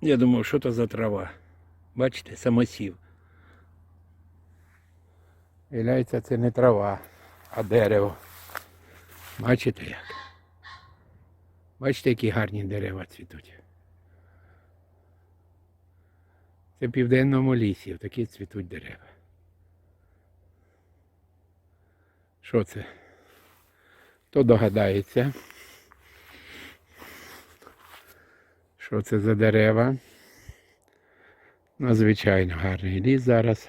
Я думав, що то за трава. Бачите, самосів. Виявляється, це не трава, а дерево. Бачите як? Бачите, які гарні дерева цвітуть. Це в південному лісі, такі цвітуть дерева. Що це? Хто догадається? Що це за дерева? Надзвичайно гарний ліс зараз.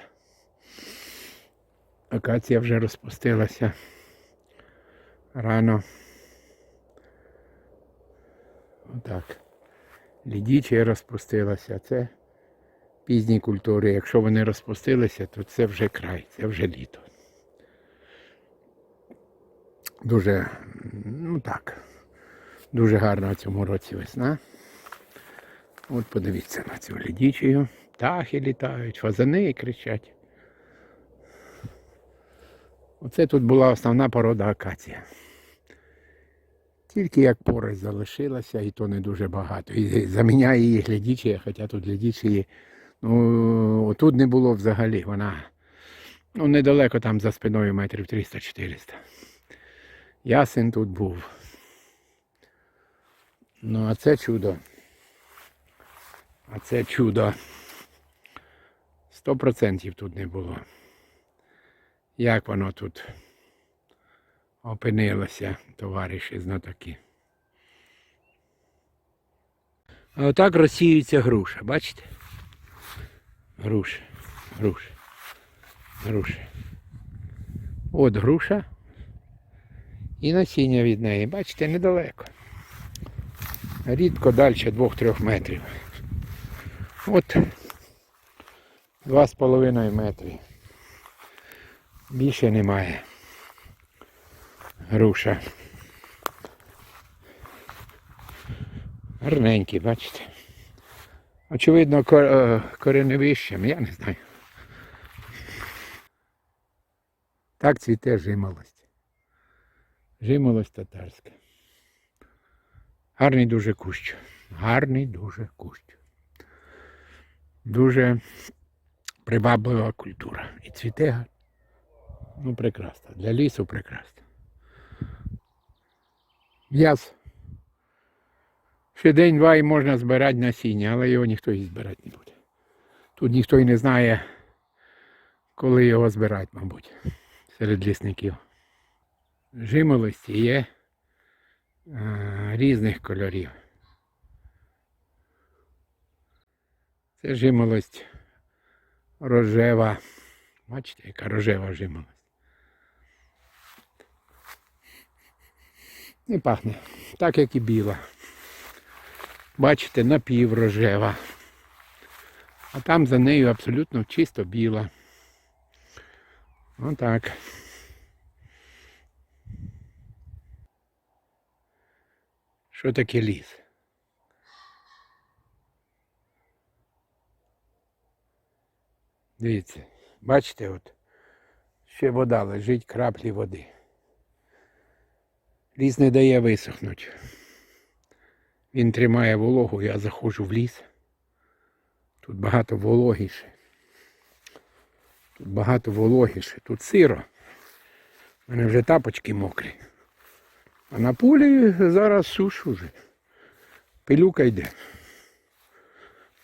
Акація вже розпустилася. Рано. Отак. Лідічія розпустилася. Це пізні культури. Якщо вони розпустилися, то це вже край, це вже літо. Дуже, ну так, дуже гарна в цьому році весна. От подивіться на цю лідічію. Птахи літають, фазани кричать. Оце тут була основна порода акація. Тільки як порость залишилася, і то не дуже багато. І заміняє її глядічі, хоча тут глядічі, ну тут не було взагалі. Вона ну, недалеко там за спиною метрів 300-400. Ясен тут був. Ну, а це чудо. А це чудо. Сто процентів тут не було. Як воно тут опинилося, товариші знатоки. А отак розсіюється груша, бачите? Груша, груша, груша. От груша. І насіння від неї, бачите, недалеко. Рідко далі 2-3 метрів. От два з половиною метри. Більше немає. Груша. Гарненькі, бачите. Очевидно, е, кореневищем, я не знаю. Так цвіте жимолость. Жимолость татарська. Гарний дуже кущ. Гарний дуже кущ. Дуже приваблива культура. І цвіте. Ну, прекрасно. Для лісу прекрасно. М'яс. Ще день-два і можна збирати насіння, але його ніхто і збирати не буде. Тут ніхто і не знає, коли його збирати, мабуть, серед лісників. Жимолості є е, різних кольорів. Це жимолость рожева. Бачите, яка рожева жимолость. Не пахне, так як і біла. Бачите, напіврожева. А там за нею абсолютно чисто біла. Отак. Що таке ліс? Дивіться, бачите, от ще вода лежить, краплі води. Ліс не дає висохнути. Він тримає вологу, я заходжу в ліс. Тут багато вологіше. Тут багато вологіше. Тут сиро. У мене вже тапочки мокрі. А на полі зараз суш уже. Пилюка йде.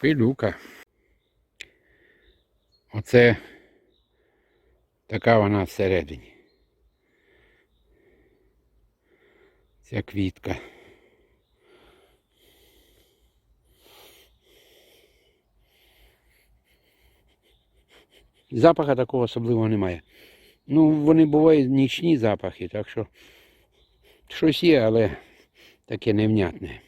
Пилюка. Оце така вона всередині. Ця квітка. Запаха такого особливого немає. Ну, вони бувають нічні запахи, так що щось є, але таке невнятне.